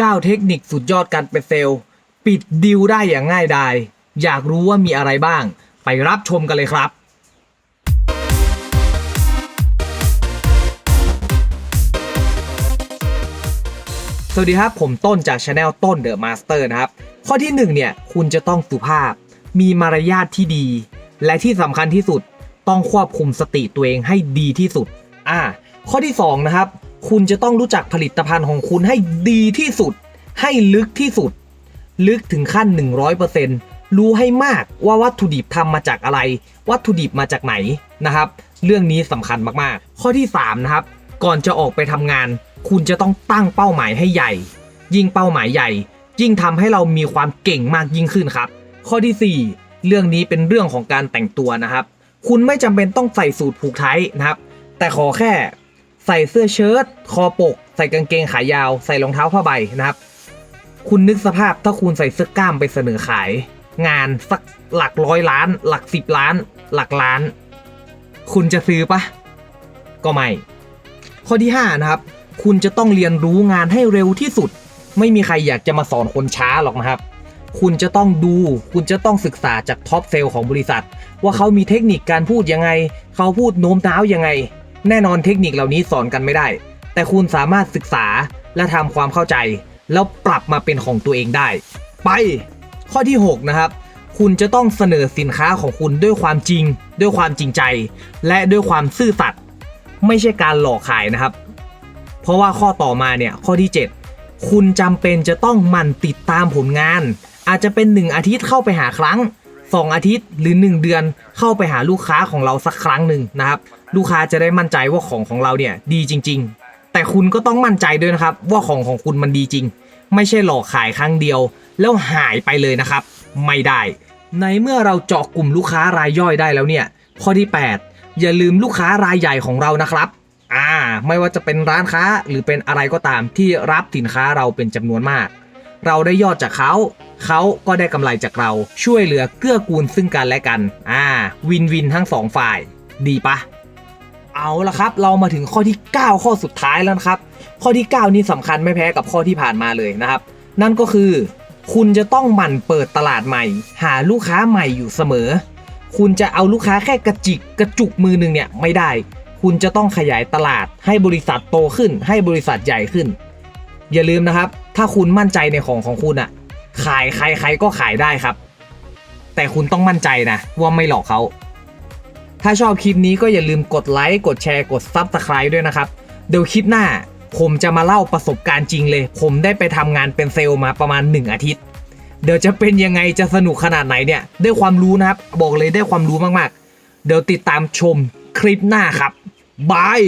9 เทคนิคสุดยอดการเป็นเซลล์ ปิดดิวได้อย่างง่ายดาย อยากรู้ว่ามีอะไรบ้าง ไปรับชมกันเลยครับ สวัสดีครับ ผมต้นจากช anel ต้นเดอะมาสเตอร์นะครับ ข้อที่ 1 เนี่ย คุณจะต้องสุภาพ มีมารยาทที่ดี และที่สำคัญที่สุด ต้องควบคุมสติตัวเองให้ดีที่สุด อ่า ข้อที่ 2 นะครับ คุณจะต้องรู้จักผลิตภัณฑ์ของคุณให้ดีที่สุด ให้ลึกที่สุด ลึกถึงขั้น 100%รู้ให้มากว่าวัตถุดิบทำมาจากอะไร วัตถุดิบมาจากไหนนะครับ เรื่องนี้สำคัญมากๆ ข้อที่ 3 นะครับ ก่อนจะออกไปทำงาน คุณจะต้องตั้งเป้าหมายให้ใหญ่ ยิ่งเป้าหมายใหญ่ ยิ่งทำให้เรามีความเก่งมากยิ่งขึ้นครับ ข้อทีสี่4 เรื่องนี้เป็นเรื่องของการแต่งตัวนะครับ คุณไม่จำเป็นต้องใส่สูทผูกไทยนะครับ แต่ขอแค่ ใส่เสื้อเชิ้ตคอปก ใส่กางเกงขายาว ใส่รองเท้าผ้าใบนะครับ คุณนึกสภาพถ้าคุณใส่เสื้อกล้ามไปเสนอขาย งานสักหลักร้อยล้าน หลักสิบล้าน หลักล้าน คุณจะซื้อปะก็ไม่ ข้อที่ 5 นะครับ คุณจะต้องเรียนรู้งานให้เร็วที่สุด ไม่มีใครอยากจะมาสอนคนช้าหรอกนะครับ คุณจะต้องดู คุณจะต้องศึกษาจากท็อปเซลล์ของบริษัท ว่าเขามีเทคนิคการพูดยังไง เขาพูดโน้มน้าวยังไง แน่นอนเทคนิคเหล่านี้สอนกันไม่ได้ แต่คุณสามารถศึกษาและทำความเข้าใจ แล้วปรับมาเป็นของตัวเองได้ ไป ข้อที่ 6 นะครับ คุณจะต้องเสนอสินค้าของคุณด้วยความจริง ด้วยความจริงใจ และด้วยความซื่อสัตย์ไม่ใช่การหลอกขายนะครับ เพราะว่าข้อต่อมาเนี่ยข้อที่ 7 คุณจำเป็นจะต้องมันติดตามผลงาน อาจจะเป็น1อาทิตย์เข้าไปหาครั้ง 2 อาทิตย์หรือ 1 เดือนเข้าไปหาลูกค้าของเราสักครั้งหนึ่งนะครับ ลูกค้าจะได้มั่นใจว่าของของเราเนี่ยดีจริง ๆ แต่คุณก็ต้องมั่นใจด้วยนะครับ ว่าของของคุณมันดีจริง ไม่ใช่หลอกขายครั้งเดียว แล้วหายไปเลยนะครับ ไม่ได้ ในเมื่อเราเจาะกลุ่มลูกค้ารายย่อยได้แล้วเนี่ย ข้อที่ 8 อย่าลืมลูกค้ารายใหญ่ของเรานะครับอ่าไม่ว่าจะเป็นร้านค้าหรือเป็นอะไรก็ตามที่รับสินค้าเราเป็นจำนวนมาก เราได้ยอดจากเขา เขาก็ได้กำไรจากเราช่วยเหลือเกื้อกูลซึ่งกันและกัน อ่า วินวินทั้งสองฝ่าย ดีปะเอาละครับ เรามาถึงข้อที่ 9 ข้อสุดท้ายแล้วนะครับ ข้อที่ 9 นี่สำคัญไม่แพ้กับข้อที่ผ่านมาเลยนะครับ นั่นก็คือ คุณจะต้องหมั่นเปิดตลาดใหม่ หาลูกค้าใหม่อยู่เสมอ คุณจะเอาลูกค้าแค่กระจิกกระจุกมือหนึ่งเนี่ยไม่ได้ คุณจะต้องขยายตลาดให้บริษัทโตขึ้น ให้บริษัทใหญ่ขึ้น อย่าลืมนะครับ ถ้าคุณมั่นใจในของของคุณอะ ขายใครใครก็ขายได้ครับ แต่คุณต้องมั่นใจนะ ว่าไม่หลอกเขาถ้าชอบคลิปนี้ก็อย่าลืมกดไลค์ กดแชร์ กด Subscribe ด้วยนะครับ เดี๋ยวคลิปหน้า ผมจะมาเล่าประสบการณ์จริงเลย ผมได้ไปทำงานเป็นเซลล์มาประมาณ 1 อาทิตย์ เดี๋ยวจะเป็นยังไงจะสนุกขนาดไหนเนี่ย ได้ความรู้นะครับ บอกเลยได้ความรู้มากๆ เดี๋ยวติดตามชมคลิปหน้าครับบาย